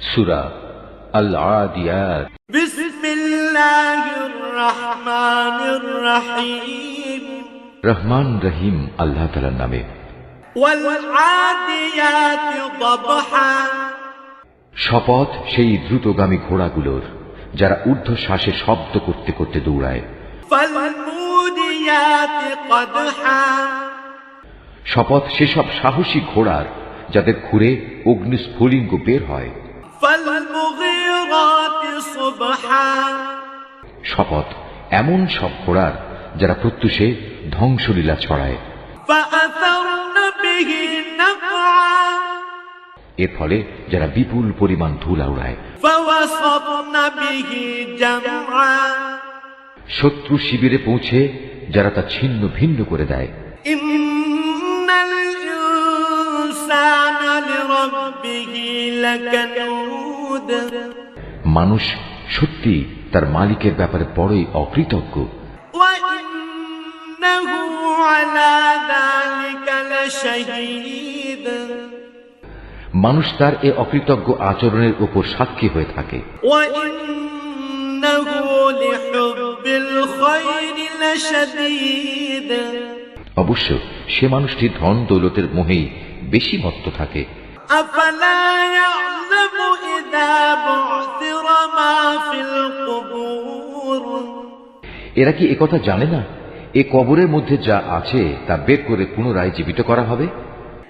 সুরা আল আদিয়াত রহমান রহিম আল্লাহ তালার নামে। শপথ সেই দ্রুতগামী ঘোড়াগুলোর যারা ঊর্ধ্ব শ্বাসে শব্দ করতে করতে দৌড়ায়। শপথ সেসব সাহসী ঘোড়ার যাদের ঘুরে অগ্নিস্ফুলিঙ্গ বের হয়। শপথ এমন সব ঘোড়ার যারা প্রত্যুষে ধ্বংসলীলা ছড়ায়। এর ফলে যারা বিপুল পরিমাণ ধুলা উড়ায় শত্রু শিবিরে পৌঁছে যারা তা ছিন্ন ভিন্ন করে দেয়। মানুষ সত্যি তার মালিকের ব্যাপারে বড়ই অকৃতজ্ঞ। মানুষ তার এ অকৃতজ্ঞ আচরণের উপর সাক্ষী হয়ে থাকে। অবশ্য সে মানুষটি ধন দৌলতের মোহেই বেশি মত্ত থাকে। أفلا يعلم إذا بعثر ما في القبور এরা কি একথা জানে না এ কবরের মধ্যে যা আছে তা বের করে পুনরায় জীবিত করা হবে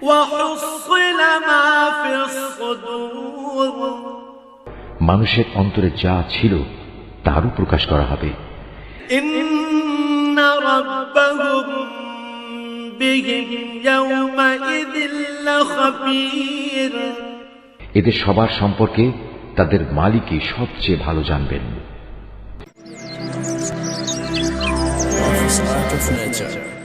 وحصل ما في الصدور মানুষের অন্তরে যা ছিল তারও প্রকাশ করা হবে إن ربهم بهم يومئذ لخبير এদের সবার সম্পর্কে তাদের মালিকই সবচেয়ে ভালো জানবেন। Nature